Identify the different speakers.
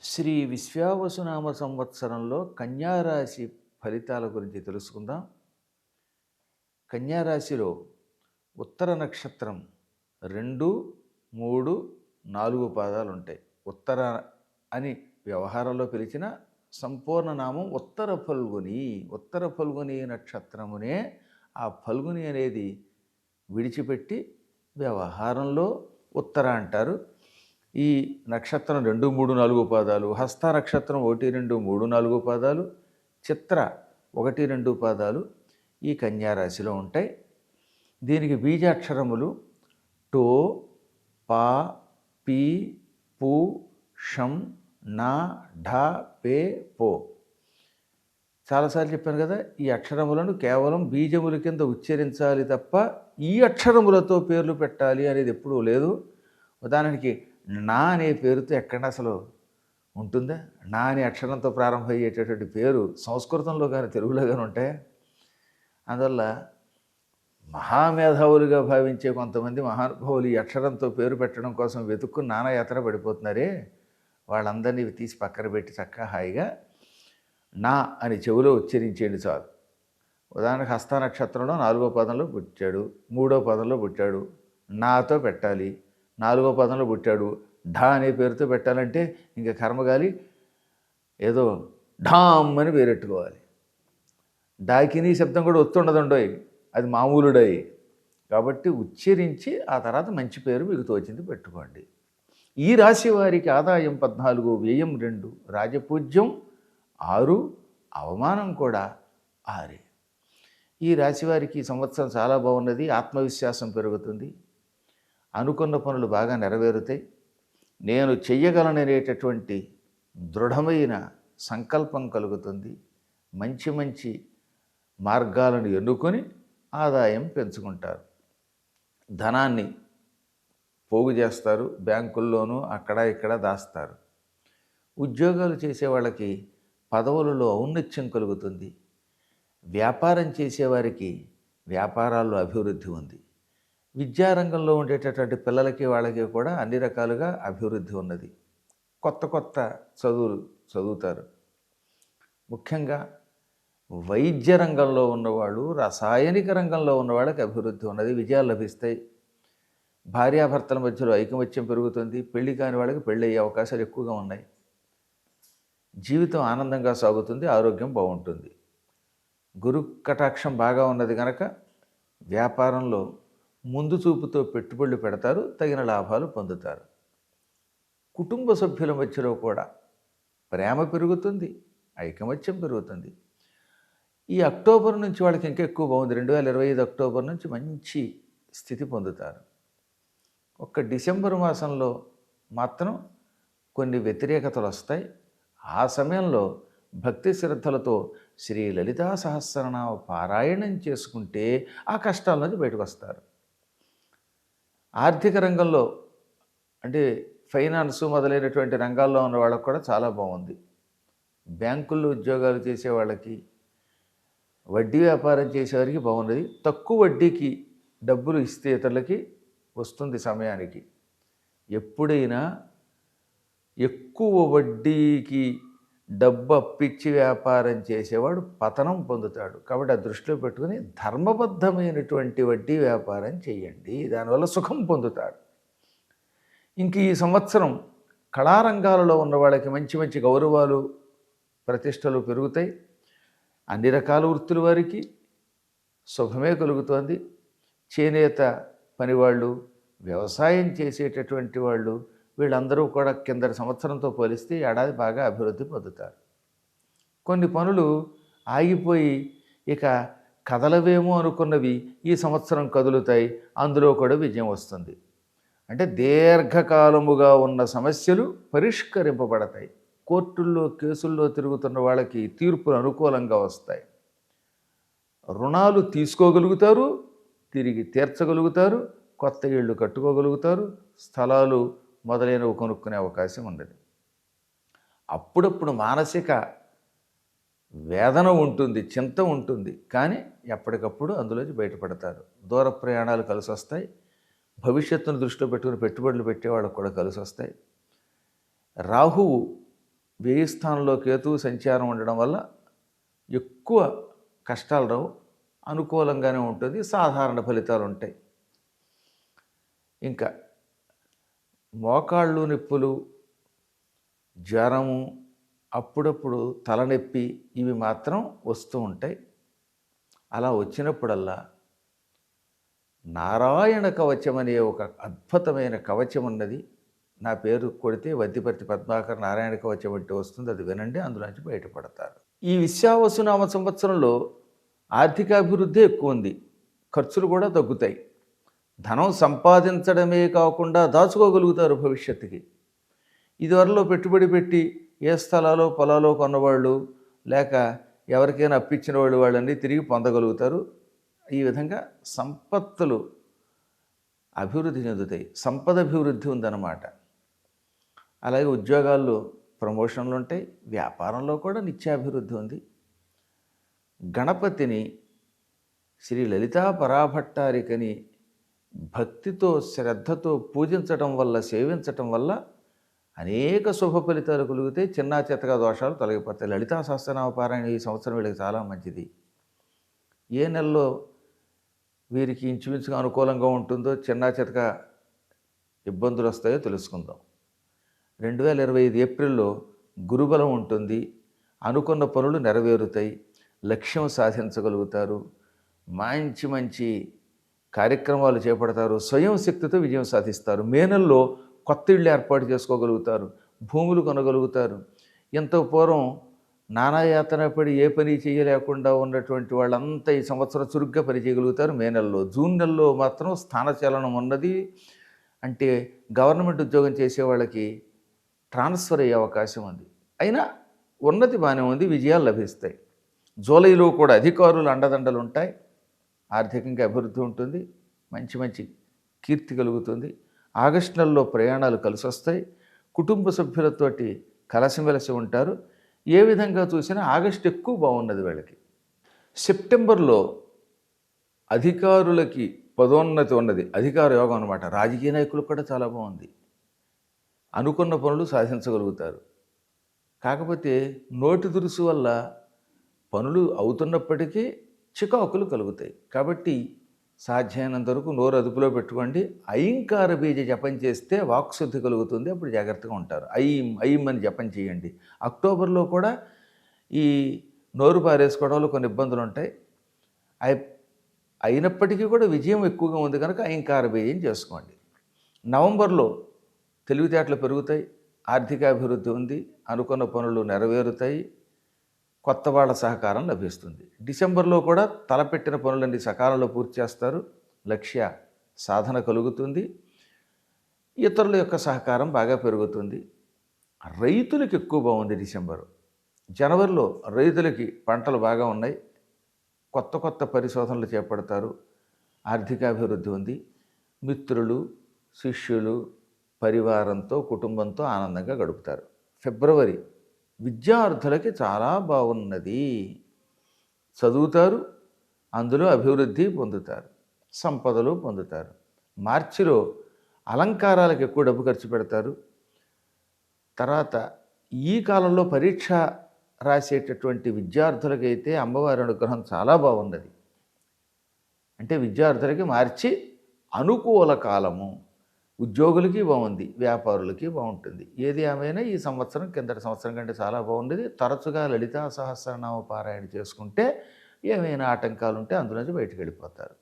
Speaker 1: శ్రీ విశ్వావసునామ సంవత్సరంలో కన్యారాశి ఫలితాల గురించి తెలుసుకుందాం. కన్యారాశిలో ఉత్తర నక్షత్రం రెండు మూడు నాలుగు పాదాలు ఉంటాయి. ఉత్తర అని వ్యవహారంలో పిలిచిన సంపూర్ణ నామం ఉత్తర ఫల్గుని. ఉత్తర ఫల్గుని నక్షత్రమునే ఆ ఫల్గుని అనేది విడిచిపెట్టి వ్యవహారంలో ఉత్తర అంటారు. ఈ నక్షత్రం రెండు మూడు నాలుగు పాదాలు హస్త నక్షత్రం ఒకటి రెండు మూడు నాలుగు పాదాలు చిత్ర ఒకటి రెండు పాదాలు ఈ కన్యారాశిలో ఉంటాయి. దీనికి బీజాక్షరములు టో పా పీ పు షం నా ఢ పే పో. చాలాసార్లు చెప్పాను కదా ఈ అక్షరములను కేవలం బీజముల కింద ఉచ్చరించాలి తప్ప ఈ అక్షరములతో పేర్లు పెట్టాలి అనేది ఎప్పుడూ లేదు. ఉదాహరణకి నా అనే పేరుతో ఎక్కడ అసలు ఉంటుందా? నా అనే అక్షరంతో ప్రారంభమయ్యేటటువంటి పేరు సంస్కృతంలో కానీ తెలుగులో కానీ ఉంటాయి అందువల్ల మహామేధావులుగా భావించే కొంతమంది మహానుభావులు ఈ అక్షరంతో పేరు పెట్టడం కోసం వెతుక్కుని నానాయాత్ర పడిపోతున్నారే. వాళ్ళందరినీ తీసి పక్కన పెట్టి చక్కగా హాయిగా నా అని చెవిలో ఉచ్చరించేయండి చాలు. ఉదాహరణకు హస్త నక్షత్రంలో నాలుగో పదంలో పుట్టాడు మూడో పదంలో పుట్టాడు నాతో పెట్టాలి. నాలుగో పదంలో పుట్టాడు. ఢా అనే పేరుతో పెట్టాలంటే ఇంకా కర్మగాలి ఏదో ఢామ్ అని పేరెట్టుకోవాలి డాకిని శబ్దం కూడా ఒత్తుండదండోయ్ అది మామూలుడై. కాబట్టి ఉచ్చరించి ఆ తర్వాత మంచి పేరు మీకు తోచింది పెట్టుకోండి. ఈ రాశి వారికి ఆదాయం పద్నాలుగు వ్యయం రెండు రాజపూజ్యం ఆరు అవమానం కూడా ఆరే. ఈ రాశి వారికి సంవత్సరం చాలా బాగున్నది. ఆత్మవిశ్వాసం పెరుగుతుంది. అనుకున్న పనులు బాగా నెరవేరుతాయి. నేను చెయ్యగలననేటటువంటి దృఢమైన సంకల్పం కలుగుతుంది. మంచి మంచి మార్గాలను ఎన్నుకొని ఆదాయం పెంచుకుంటారు. ధనాన్ని పోగు చేస్తారు. బ్యాంకుల్లోనూ అక్కడ ఇక్కడ దాస్తారు. ఉద్యోగాలు చేసే వాళ్ళకి పదవులలో ఔన్నత్యం కలుగుతుంది. వ్యాపారం చేసేవారికి వ్యాపారాల్లో అభివృద్ధి ఉంది. విద్యారంగంలో ఉండేటటువంటి పిల్లలకి వాళ్ళకి కూడా అన్ని రకాలుగా అభివృద్ధి ఉన్నది. కొత్త కొత్త చదువులు చదువుతారు. ముఖ్యంగా వైద్య రంగంలో ఉన్నవాళ్ళు రసాయనిక రంగంలో ఉన్నవాళ్ళకి అభివృద్ధి ఉన్నది విజయాలు లభిస్తాయి. భార్యాభర్తల మధ్యలో ఐకమత్యం పెరుగుతుంది పెళ్ళి కాని వాళ్ళకి పెళ్ళి అయ్యే అవకాశాలు ఎక్కువగా ఉన్నాయి. జీవితం ఆనందంగా సాగుతుంది ఆరోగ్యం బాగుంటుంది. గురు కటాక్షం బాగా ఉన్నది కనుక వ్యాపారంలో ముందు చూపుతో పెట్టుబడులు పెడతారు తగిన లాభాలు పొందుతారు. కుటుంబ సభ్యుల మధ్యలో కూడా ప్రేమ పెరుగుతుంది ఐకమత్యం పెరుగుతుంది. ఈ అక్టోబర్ నుంచి వాళ్ళకి ఇంకా ఎక్కువ బాగుంది. రెండు వేల ఇరవై ఐదు అక్టోబర్ నుంచి మంచి స్థితి పొందుతారు. ఒక్క డిసెంబర్ మాసంలో మాత్రం కొన్ని వ్యతిరేకతలు వస్తాయి. ఆ సమయంలో భక్తి శ్రద్ధలతో శ్రీ లలితా సహస్రనామ పారాయణం చేసుకుంటే ఆ కష్టాల నుంచి బయటకు వస్తారు. ఆర్థిక రంగంలో అంటే ఫైనాన్స్ మొదలైనటువంటి రంగాల్లో ఉన్న వాళ్ళకు కూడా చాలా బాగుంది. బ్యాంకుల్లో ఉద్యోగాలు చేసే వాళ్ళకి వడ్డీ వ్యాపారం చేసేవారికి బాగున్నది తక్కువ వడ్డీకి డబ్బులు ఇస్తే ఇతరులకి వస్తుంది సమయానికి. ఎప్పుడైనా ఎక్కువ వడ్డీకి డబ్బు అప్పిచ్చి వ్యాపారం చేసేవాడు పతనం పొందుతాడు. కాబట్టి ఆ దృష్టిలో పెట్టుకుని ధర్మబద్ధమైనటువంటి వడ్డీ వ్యాపారం చేయండి దానివల్ల సుఖం పొందుతాడు. ఇంక ఈ సంవత్సరం కళారంగాలలో ఉన్న వాళ్ళకి మంచి మంచి గౌరవాలు ప్రతిష్టలు పెరుగుతాయి. అన్ని రకాల వృత్తుల వారికి శుభమే కలుగుతోంది. చేనేత పనివాళ్ళు వ్యవసాయం చేసేటటువంటి వాళ్ళు వీళ్ళందరూ కూడా కిందటి సంవత్సరంతో పోలిస్తే ఏడాది బాగా అభివృద్ధి పొందుతారు. కొన్ని పనులు ఆగిపోయి ఇక కదలవేమో అనుకున్నవి ఈ సంవత్సరం కదులుతాయి అందులో కూడా విజయం వస్తుంది. అంటే దీర్ఘకాలముగా ఉన్న సమస్యలు పరిష్కరింపబడతాయి. కోర్టుల్లో కేసుల్లో తిరుగుతున్న వాళ్ళకి తీర్పులు అనుకూలంగా వస్తాయి. రుణాలు తీసుకోగలుగుతారు తిరిగి తీర్చగలుగుతారు కొత్త ఇళ్ళు కట్టుకోగలుగుతారు స్థలాలు మొదలైనవి కొనుక్కునే అవకాశం ఉండదు. అప్పుడప్పుడు మానసిక వేదన ఉంటుంది చింత ఉంటుంది. కానీ ఎప్పటికప్పుడు అందులోంచి బయటపడతారు. దూర ప్రయాణాలు కలిసి వస్తాయి. భవిష్యత్తును దృష్టిలో పెట్టుకుని పెట్టుబడులు పెట్టేవాళ్ళకు కూడా కలిసి వస్తాయి. రాహువు వ్యయ స్థానంలో కేతువు సంచారం ఉండడం వల్ల ఎక్కువ కష్టాలు రావు. అనుకూలంగానే ఉంటుంది. సాధారణ ఫలితాలు ఉంటాయి. ఇంకా మోకాళ్ళు నొప్పులు జ్వరము అప్పుడప్పుడు తలనొప్పి ఇవి మాత్రం వస్తూ ఉంటాయి. అలా వచ్చినప్పుడల్లా నారాయణ కవచం అనే ఒక అద్భుతమైన కవచం ఉన్నది. నా పేరు కొడితే వద్దిపర్తి పద్మాకర్ నారాయణ కవచం అంటే వస్తుంది. అది వినండి అందులోంచి బయటపడతారు. ఈ విశ్వావసునామ సంవత్సరంలో ఆర్థికాభివృద్ధి ఎక్కువ ఉంది. ఖర్చులు కూడా తగ్గుతాయి. ధనం సంపాదించడమే కాకుండా దాచుకోగలుగుతారు భవిష్యత్తుకి. ఇదివరలో పెట్టుబడి పెట్టి ఏ స్థలాలో పొలాలో కొన్నవాళ్ళు లేక ఎవరికైనా అప్పించిన వాళ్ళు వాళ్ళని తిరిగి పొందగలుగుతారు. ఈ విధంగా సంపత్తులు అభివృద్ధి చెందుతాయి. సంపద అభివృద్ధి ఉందన్నమాట. అలాగే ఉద్యోగాల్లో ప్రమోషన్లు ఉంటాయి. వ్యాపారంలో కూడా నిత్యాభివృద్ధి ఉంది. గణపతిని శ్రీ లలితా పరాభట్టారికని భక్తితో శ్రద్ధతో పూజించటం వల్ల సేవించటం వల్ల అనేక శుభ ఫలితాలు కలుగుతాయి చిన్న చిత్తగా దోషాలు తొలగిపోతాయి. లలితా సహస్రనామ పారాయణ ఈ సంవత్సరం వీళ్ళకి చాలా మంచిది. ఏ నెలలో వీరికి ఇంచుమించుగా అనుకూలంగా ఉంటుందో చిన్న చితక ఇబ్బందులు వస్తాయో తెలుసుకుందాం. రెండు వేల ఇరవై ఐదు ఏప్రిల్లో గురుబలం ఉంటుంది. అనుకున్న పనులు నెరవేరుతాయి. లక్ష్యం సాధించగలుగుతారు. మంచి మంచి కార్యక్రమాలు చేపడతారు స్వయం శక్తితో విజయం సాధిస్తారు మే నెలలో కొత్త ఇళ్ళు ఏర్పాటు చేసుకోగలుగుతారు భూములు కొనగలుగుతారు. ఎంతో పూర్వం నానాయాతన పడి ఏ పని చేయలేకుండా ఉన్నటువంటి వాళ్ళంతా ఈ సంవత్సరం చురుగ్గా పని చేయగలుగుతారు మే నెలలో జూన్ నెలలో మాత్రం స్థానచలనం ఉన్నది. అంటే గవర్నమెంట్ ఉద్యోగం చేసే వాళ్ళకి ట్రాన్స్ఫర్ అయ్యే అవకాశం ఉంది. అయినా ఉన్నతి బాగానే ఉంది విజయాలు లభిస్తాయి. జూలైలో కూడా అధికారులు అండదండలు ఉంటాయి ఆర్థికంగా అభివృద్ధి ఉంటుంది మంచి మంచి కీర్తి కలుగుతుంది. ఆగస్టు నెలలో ప్రయాణాలు కలిసి వస్తాయి కుటుంబ సభ్యులతోటి కలసిమెలసి ఉంటారు. ఏ విధంగా చూసినా ఆగస్టు ఎక్కువ బాగున్నది వీళ్ళకి. సెప్టెంబర్లో అధికారులకి పదోన్నతి ఉన్నది. అధికార యోగం అనమాట రాజకీయ నాయకులకు కూడా చాలా బాగుంది. అనుకున్న పనులు సాధించగలుగుతారు. కాకపోతే నోటి దురుసు వల్ల పనులు అవుతున్నప్పటికీ చికాకులు కలుగుతాయి. కాబట్టి సాధ్యమైనంత వరకు నోరు అదుపులో పెట్టుకోండి. అయింకార బీజ జపం చేస్తే వాక్శుద్ధి కలుగుతుంది. అప్పుడు జాగ్రత్తగా ఉంటారు. అయ్యం అయ్యం అని జపం చేయండి. అక్టోబర్లో కూడా ఈ నోరు పారేసుకోవడంలో కొన్ని ఇబ్బందులు ఉంటాయి. అయి అయినప్పటికీ కూడా విజయం ఎక్కువగా ఉంది కనుక అయింకార బీజం చేసుకోండి. నవంబర్లో తెలివితేటలు పెరుగుతాయి. ఆర్థికాభివృద్ధి ఉంది. అనుకున్న పనులు నెరవేరుతాయి. కొత్త వాళ్ళ సహకారం లభిస్తుంది. డిసెంబర్లో కూడా తలపెట్టిన పనులన్నీ సకాలంలో పూర్తి చేస్తారు. లక్ష్య సాధన కలుగుతుంది. ఇతరుల యొక్క సహకారం బాగా పెరుగుతుంది. రైతులకు ఎక్కువ బాగుంది డిసెంబరు. జనవరిలో రైతులకి పంటలు బాగా ఉన్నాయి. కొత్త కొత్త పరిశోధనలు చేపడతారు. ఆర్థికాభివృద్ధి ఉంది. మిత్రులు శిష్యులు పరివారంతో కుటుంబంతో ఆనందంగా గడుపుతారు. ఫిబ్రవరి విద్యార్థులకి చాలా బాగున్నది. చదువుతారు అందులో అభివృద్ధి పొందుతారు సంపదలు పొందుతారు. మార్చిలో అలంకారాలకు ఎక్కువ డబ్బు ఖర్చు పెడతారు. తర్వాత ఈ కాలంలో పరీక్ష రాసేటటువంటి విద్యార్థులకైతే అమ్మవారి అనుగ్రహం చాలా బాగున్నది. అంటే విద్యార్థులకి మార్చి అనుకూల కాలము. ఉద్యోగులకి బాగుంది వ్యాపారులకి బాగుంటుంది. ఏది ఏమైనా ఈ సంవత్సరం కిందటి సంవత్సరం కంటే చాలా బాగుండేది. తరచుగా లలితా సహస్రనామ పారాయణ చేసుకుంటే ఏమైనా ఆటంకాలు ఉంటే అందులోంచి బయటకు వెళ్ళిపోతారు.